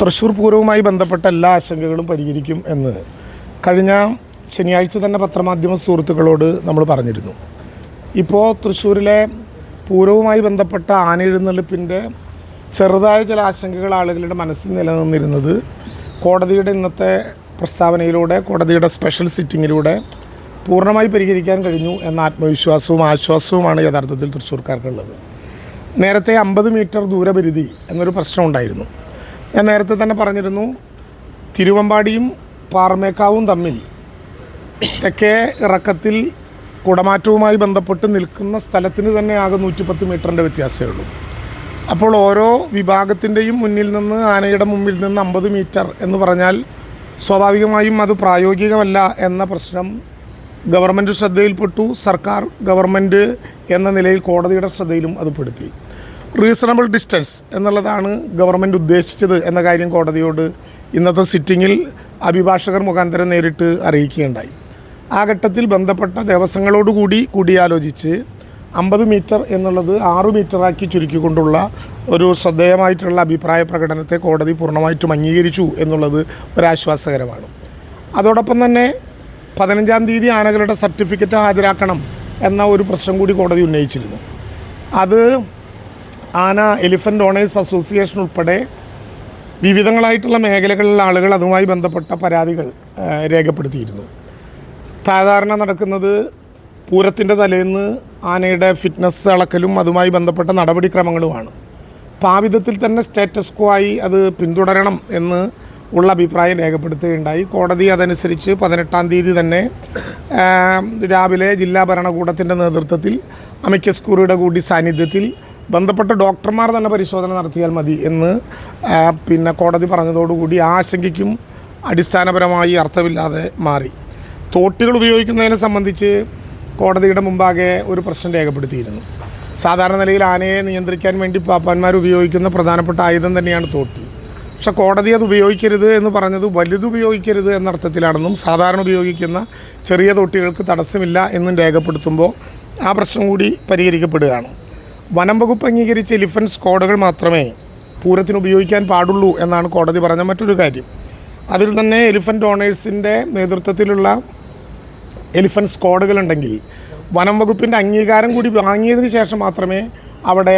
തൃശ്ശൂർ പൂരവുമായി ബന്ധപ്പെട്ട എല്ലാ ആശങ്കകളും പരിഹരിക്കും എന്ന് കഴിഞ്ഞ ശനിയാഴ്ച തന്നെ പത്രമാധ്യമ സുഹൃത്തുക്കളോട് നമ്മൾ പറഞ്ഞിരുന്നു. ഇപ്പോൾ തൃശ്ശൂരിലെ പൂരവുമായി ബന്ധപ്പെട്ട ആനയെഴുന്നള്ളിപ്പിന്റെ ചെറുതായ ചില ആശങ്കകൾ ആളുകളുടെ മനസ്സിൽ നിലനിന്നിരുന്നത് കോടതിയുടെ ഇന്നത്തെ പ്രസ്താവനയിലൂടെ കോടതിയുടെ സ്പെഷ്യൽ സിറ്റിങ്ങിലൂടെ പൂർണമായി പരിഹരിക്കാൻ കഴിഞ്ഞു എന്ന ആത്മവിശ്വാസവും ആശ്വാസവുമാണ് യഥാർത്ഥത്തിൽ തൃശ്ശൂർക്കാർക്കുള്ളത് നേരത്തെ അമ്പത് മീറ്റർ ദൂരപരിധി എന്നൊരു പ്രശ്നം ഉണ്ടായിരുന്നു. ഞാൻ നേരത്തെ തന്നെ പറഞ്ഞിരുന്നു തിരുവമ്പാടിയും പാറമേക്കാവും തമ്മിൽ തെക്കേ ഇറക്കത്തിൽ കുടമാറ്റവുമായി ബന്ധപ്പെട്ട് നിൽക്കുന്ന സ്ഥലത്തിന് തന്നെ ആകെ നൂറ്റിപ്പത്ത് മീറ്ററിന്റെ വ്യത്യാസമേ ഉള്ളൂ. അപ്പോൾ ഓരോ വിഭാഗത്തിന്റെയും മുന്നിൽ നിന്ന് ആനയുടെ മുമ്പിൽ നിന്ന് അമ്പത് മീറ്റർ എന്ന് പറഞ്ഞാൽ സ്വാഭാവികമായും അത് പ്രായോഗികമല്ല എന്ന പ്രശ്നം ഗവൺമെന്റ് ശ്രദ്ധയിൽപ്പെട്ടു. സർക്കാർ ഗവൺമെന്റ് എന്ന നിലയിൽ കോടതിയുടെ ശ്രദ്ധയിലും അത് പെടുത്തി. റീസണബിൾ ഡിസ്റ്റൻസ് എന്നുള്ളതാണ് ഗവൺമെന്റ് ഉദ്ദേശിച്ചത് എന്ന കാര്യം കോടതിയോട് ഇന്നത്തെ സിറ്റിങ്ങിൽ അഭിഭാഷകർ മുഖാന്തരം നേരിട്ട് അറിയിക്കുകയുണ്ടായി. ആ ഘട്ടത്തിൽ ബന്ധപ്പെട്ട ദേവസ്വങ്ങളോടുകൂടി കൂടിയാലോചിച്ച് അമ്പത് മീറ്റർ എന്നുള്ളത് ആറ് മീറ്ററാക്കി ചുരുക്കിക്കൊണ്ടുള്ള ഒരു ശ്രദ്ധേയമായിട്ടുള്ള അഭിപ്രായ പ്രകടനത്തെ കോടതി പൂർണമായിട്ടും അംഗീകരിച്ചു എന്നുള്ളത് ഒരാശ്വാസകരമാണ്. അതോടൊപ്പം തന്നെ പതിനഞ്ചാം തീയതി ആനകളുടെ സർട്ടിഫിക്കറ്റ് ഹാജരാക്കണം എന്ന ഒരു പ്രശ്നം കൂടി കോടതി ഉന്നയിച്ചിരുന്നു. അത് ആന എലിഫന്റ് ഓണേഴ്സ് അസോസിയേഷൻ ഉൾപ്പെടെ വിവിധങ്ങളായിട്ടുള്ള മേഖലകളിലെ ആളുകൾ അതുമായി ബന്ധപ്പെട്ട പരാതികൾ രേഖപ്പെടുത്തിയിരുന്നു. സാധാരണ നടക്കുന്നത് പൂരത്തിന്റെ തലേന്ന് ആനയുടെ ഫിറ്റ്നസ് അളക്കലും അതുമായി ബന്ധപ്പെട്ട നടപടിക്രമങ്ങളുമാണ്. അപ്പോൾ ആ വിധത്തിൽ തന്നെ സ്റ്റാറ്റസ് ആയി അത് പിന്തുടരണം എന്ന് ഉള്ള അഭിപ്രായം രേഖപ്പെടുത്തുകയുണ്ടായി. കോടതി അതനുസരിച്ച് പതിനെട്ടാം തീയതി തന്നെ രാവിലെ ജില്ലാ ഭരണകൂടത്തിന്റെ നേതൃത്വത്തിൽ അമിക്കസ് കുറിയുടെ കൂടി സാന്നിധ്യത്തിൽ ബന്ധപ്പെട്ട ഡോക്ടർമാർ തന്നെ പരിശോധന നടത്തിയാൽ മതി എന്ന് പിന്നെ കോടതി പറഞ്ഞതോടുകൂടി ആശങ്കയ്ക്കും അടിസ്ഥാനപരമായി അർത്ഥമില്ലാതെ മാറി. തോട്ടുകൾ ഉപയോഗിക്കുന്നതിനെ സംബന്ധിച്ച് കോടതിയുടെ മുമ്പാകെ ഒരു പ്രശ്നം രേഖപ്പെടുത്തിയിരുന്നു. സാധാരണ നിലയിൽ ആനയെ നിയന്ത്രിക്കാൻ വേണ്ടി പാപ്പാന്മാർ ഉപയോഗിക്കുന്ന പ്രധാനപ്പെട്ട ആയുധം തന്നെയാണ് തോട്ടി. പക്ഷെ കോടതി അത് ഉപയോഗിക്കരുത് എന്ന് പറഞ്ഞത് വലുതുപയോഗിക്കരുത് എന്നർത്ഥത്തിലാണെന്നും എന്ന സാധാരണ ഉപയോഗിക്കുന്ന ചെറിയ തോട്ടികൾക്ക് തടസ്സമില്ല എന്നും രേഖപ്പെടുത്തുമ്പോൾ ആ പ്രശ്നം കൂടി പരിഹരിക്കപ്പെടുകയാണ്. വനം വകുപ്പ് അംഗീകരിച്ച എലിഫന്റ് സ്ക്വാഡുകൾ മാത്രമേ പൂരത്തിന് ഉപയോഗിക്കാൻ പാടുള്ളൂ എന്നാണ് കോടതി പറഞ്ഞ മറ്റൊരു കാര്യം. അതിൽ തന്നെ എലിഫന്റ് ഓണേഴ്സിന്റെ നേതൃത്വത്തിലുള്ള എലിഫന്റ് സ്ക്വാഡുകളുണ്ടെങ്കിൽ വനം വകുപ്പിന്റെ അംഗീകാരം കൂടി വാങ്ങിയതിന് ശേഷം മാത്രമേ അവിടെ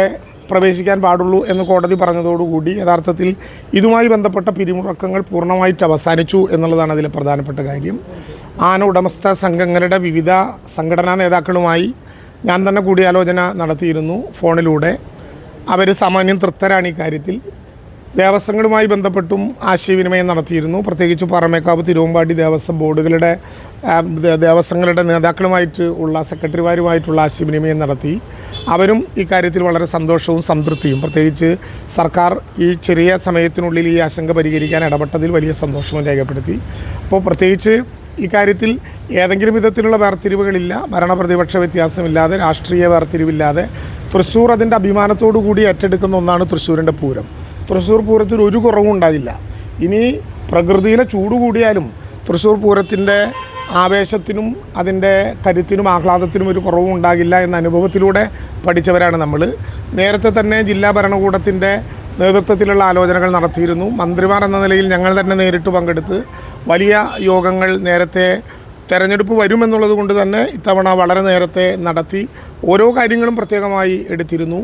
പ്രവേശിക്കാൻ പാടുള്ളൂ എന്ന് കോടതി പറഞ്ഞതോടുകൂടി യഥാർത്ഥത്തിൽ ഇതുമായി ബന്ധപ്പെട്ട പിരിമുറക്കങ്ങൾ പൂർണമായിട്ട് അവസാനിച്ചു എന്നുള്ളതാണ് അതിലെ പ്രധാനപ്പെട്ട കാര്യം. ആന ഉടമസ്ഥ സംഘങ്ങളുടെ വിവിധ സംഘടനാ നേതാക്കളുമായി ഞാൻ തന്നെ കൂടിയാലോചന നടത്തിയിരുന്നു ഫോണിലൂടെ. അവർ സാമാന്യം തൃപ്തരാണ് ഈ കാര്യത്തിൽ. ദേവസ്വങ്ങളുമായി ബന്ധപ്പെട്ടും ആശയവിനിമയം നടത്തിയിരുന്നു. പ്രത്യേകിച്ച് പറമേക്കാവ് തിരുവമ്പാടി ദേവസ്വം ബോർഡുകളുടെ ദേവസ്വങ്ങളുടെ നേതാക്കളുമായിട്ട് ഉള്ള സെക്രട്ടറിമാരുമായിട്ടുള്ള ആശയവിനിമയം നടത്തി. അവരും ഇക്കാര്യത്തിൽ വളരെ സന്തോഷവും സംതൃപ്തിയും. പ്രത്യേകിച്ച് സർക്കാർ ഈ ചെറിയ സമയത്തിനുള്ളിൽ ഈ ആശങ്ക പരിഹരിക്കാൻ ഇടപെട്ടതിൽ വലിയ സന്തോഷവും രേഖപ്പെടുത്തി. അപ്പോൾ പ്രത്യേകിച്ച് ഇക്കാര്യത്തിൽ ഏതെങ്കിലും വിധത്തിലുള്ള വേർതിരിവുകളില്ല. ഭരണപ്രതിപക്ഷ വ്യത്യാസമില്ലാതെ രാഷ്ട്രീയ വേർതിരിവില്ലാതെ തൃശ്ശൂർ അതിന്റെ അഭിമാനത്തോടു കൂടി ഏറ്റെടുക്കുന്ന ഒന്നാണ് തൃശ്ശൂരിന്റെ പൂരം. തൃശ്ശൂർ പൂരത്തിൽ ഒരു കുറവും ഉണ്ടാകില്ല ഇനി പ്രകൃതിയിലെ ചൂട് കൂടിയാലും തൃശ്ശൂർ പൂരത്തിന്റെ ആവേശത്തിനും അതിന്റെ കരുത്തിനും ആഹ്ലാദത്തിനും ഒരു കുറവും ഉണ്ടാകില്ല എന്ന അനുഭവത്തിലൂടെ പഠിച്ചവരാണ് നമ്മൾ. നേരത്തെ തന്നെ ജില്ലാ ഭരണകൂടത്തിന്റെ നേതൃത്വത്തിലുള്ള ആലോചനകൾ നടത്തിയിരുന്നു. മന്ത്രിമാർ എന്ന നിലയിൽ ഞങ്ങൾ തന്നെ നേരിട്ട് പങ്കെടുത്ത് വലിയ യോഗങ്ങൾ നേരത്തെ തെരഞ്ഞെടുപ്പ് വരുമെന്നുള്ളത് കൊണ്ട് തന്നെ ഇത്തവണ വളരെ നേരത്തെ നടത്തി ഓരോ കാര്യങ്ങളും പ്രത്യേകമായി എടുത്തിരുന്നു.